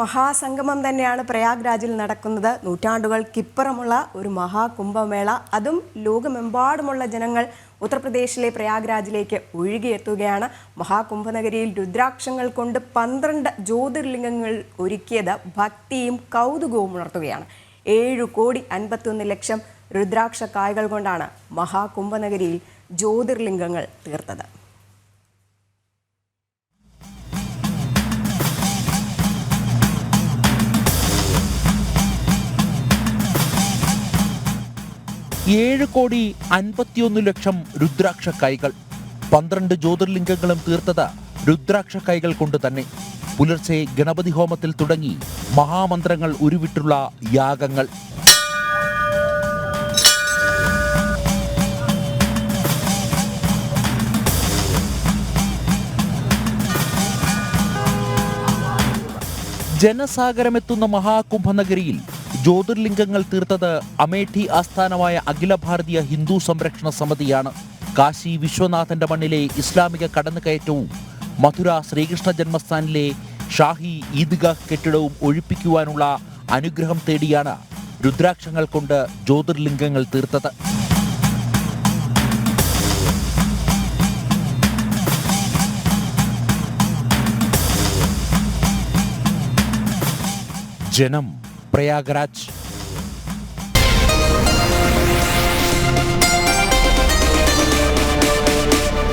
മഹാസംഗമം തന്നെയാണ് പ്രയാഗ്രാജിൽ നടക്കുന്നത്. നൂറ്റാണ്ടുകൾക്കിപ്പുറമുള്ള ഒരു മഹാകുംഭമേള. അതും ലോകമെമ്പാടുമുള്ള ജനങ്ങൾ ഉത്തർപ്രദേശിലെ പ്രയാഗ്രാജിലേക്ക് ഒഴുകിയെത്തുകയാണ്. മഹാകുംഭനഗരിയിൽ രുദ്രാക്ഷങ്ങൾ കൊണ്ട് പന്ത്രണ്ട് ജ്യോതിർലിംഗങ്ങൾ ഒരുക്കിയത് ഭക്തിയും കൗതുകവും ഉണർത്തുകയാണ്. ഏഴു കോടി അൻപത്തൊന്ന് ലക്ഷം രുദ്രാക്ഷ കായകൾ കൊണ്ടാണ് മഹാകുംഭനഗരിയിൽ ജ്യോതിർലിംഗങ്ങൾ തീർത്തത്. ഏഴ് കോടി അൻപത്തിയൊന്ന് ലക്ഷം രുദ്രാക്ഷ കൈകൾ. പന്ത്രണ്ട് ജ്യോതിർലിംഗങ്ങളും തീർത്തത് രുദ്രാക്ഷ കൈകൾ കൊണ്ട് തന്നെ. പുലർച്ചെ ഗണപതി ഹോമത്തിൽ തുടങ്ങി മഹാമന്ത്രങ്ങൾ ഉരുവിട്ടുള്ള യാഗങ്ങൾ. ജനസാഗരമെത്തുന്ന മഹാകുംഭനഗരിയിൽ ജ്യോതിർലിംഗങ്ങൾ തീർത്തത് അമേഠി ആസ്ഥാനമായ അഖില ഭാരതീയ ഹിന്ദു സംരക്ഷണ സമിതിയാണ്. കാശി വിശ്വനാഥന്റെ മണ്ണിലെ ഇസ്ലാമിക കടന്നുകയറ്റവും മധുര ശ്രീകൃഷ്ണ ജന്മസ്ഥാനിലെ ഷാഹി ഈദ്ഗാഹ് കെട്ടിടവും ഒഴിപ്പിക്കുവാനുള്ള അനുഗ്രഹം തേടിയാണ് രുദ്രാക്ഷങ്ങൾ കൊണ്ട് ജ്യോതിർലിംഗങ്ങൾ തീർത്തത്. ജനം प्रयागराज